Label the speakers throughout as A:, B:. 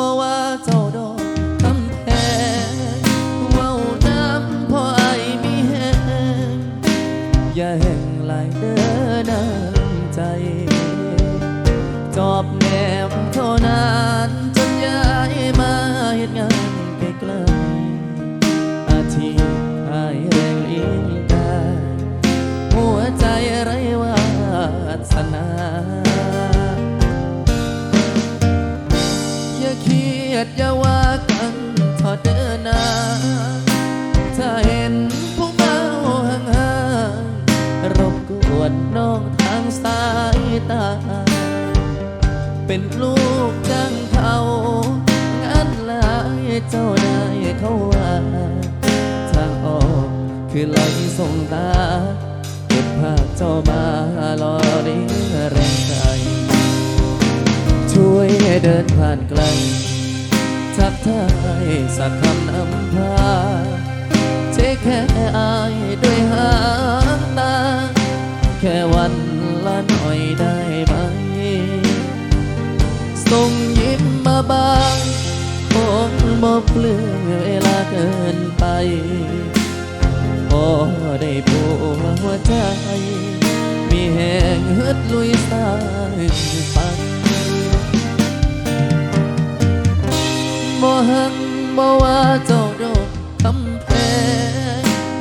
A: บ่ว่าเจ้าดอกคำแพงเว้าน้ำพอไอมีแห้งอย่าแห้งหลายเด้อน้ำใจ จอบแนมเท่านั้น อย่าเครียดอย่าว่ากันทอดเดินนาถ้าเห็นผู้เมาห่างๆรบกวนน้องทางสายตา เป็นลูกจ้างเขางานหลายเจ้านายเขาว่าทางออกคือไหลส่งตา เก็บภาพเจ้ามารอ เดินผ่านไกลทักทายสักคำนำพาเทแค่อายด้วยหางตา แค่วันละหน่อยได้ไหมส่งยิ้มมาบางคงบ่เปลืองเวลาเกินไปพอได้ปูหัวใจ มีแหงฮึดลุยสร้างฝัน หักบ่ว่าเจ้าโดนทำแพ้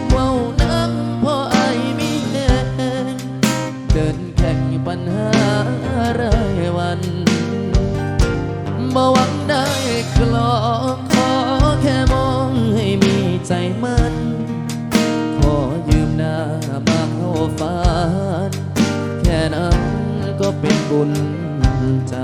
A: เว้าน้ำพราะอายมีแหงเดินแข่งปัญหารายวันบ่หวังได้คลองขอแค่มองให้มีใจมันขอยืมหน้ามาเข้าฝันแค่นั้นก็เป็นบุญใจ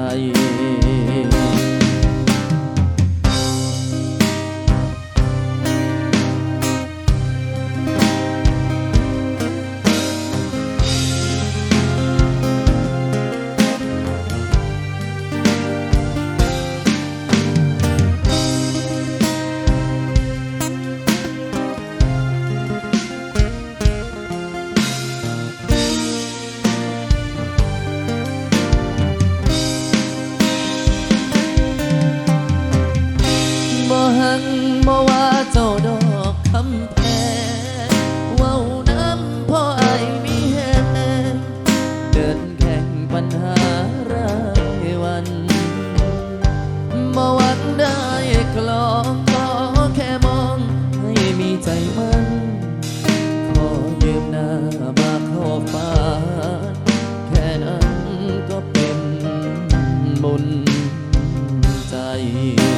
A: sair.